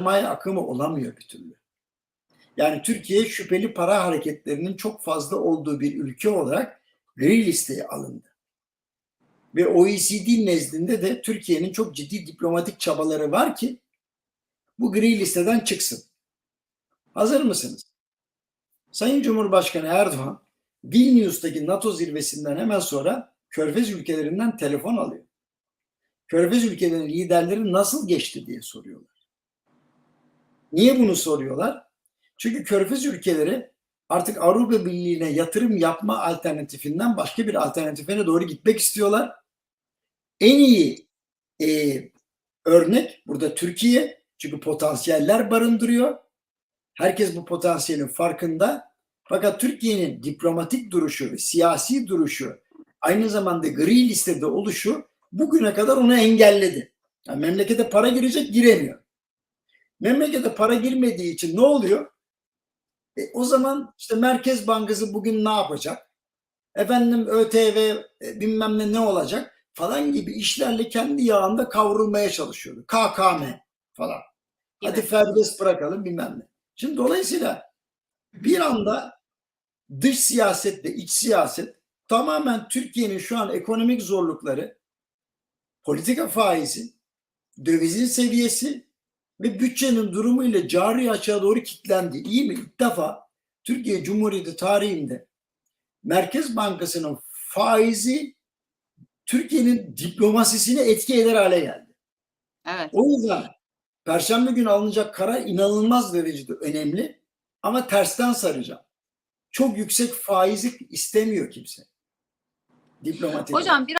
sermaye akımı olamıyor bir türlü. Yani Türkiye şüpheli para hareketlerinin çok fazla olduğu bir ülke olarak gri listeye alındı. Ve OECD nezdinde de Türkiye'nin çok ciddi diplomatik çabaları var ki bu gri listeden çıksın. Hazır mısınız? Sayın Cumhurbaşkanı Erdoğan Vilnius'taki NATO zirvesinden hemen sonra Körfez ülkelerinden telefon alıyor. Körfez ülkelerinin liderleri nasıl geçti diye soruyorlar. Niye bunu soruyorlar? Çünkü Körfez ülkeleri artık Avrupa Birliği'ne yatırım yapma alternatifinden başka bir alternatifine doğru gitmek istiyorlar. En iyi e, örnek burada Türkiye. Çünkü potansiyeller barındırıyor. Herkes bu potansiyelin farkında. Fakat Türkiye'nin diplomatik duruşu ve siyasi duruşu aynı zamanda gri listede oluşu bugüne kadar onu engelledi. Yani memlekete para girecek giremiyor. Memlekete para girmediği için ne oluyor? E, o zaman işte Merkez Bankası bugün ne yapacak? Efendim ÖTV e, bilmem ne ne olacak falan gibi işlerle kendi yağında kavrulmaya çalışıyordu. KKM falan. Hadi Gibi. serbest bırakalım bilmem ne. Şimdi dolayısıyla bir anda dış siyasetle iç siyaset tamamen Türkiye'nin şu an ekonomik zorlukları, politika faizi, dövizin seviyesi ve bütçenin durumu ile cari açığa doğru kilitlendi. İyi mi? İlk defa Türkiye Cumhuriyeti tarihinde Merkez Bankası'nın faizi Türkiye'nin diplomasisini etki eder hale geldi. Evet. O yüzden Perşembe günü alınacak karar inanılmaz derecede önemli ama tersten saracağım. Çok yüksek faizi istemiyor kimse. Diplomatik. Hocam biraz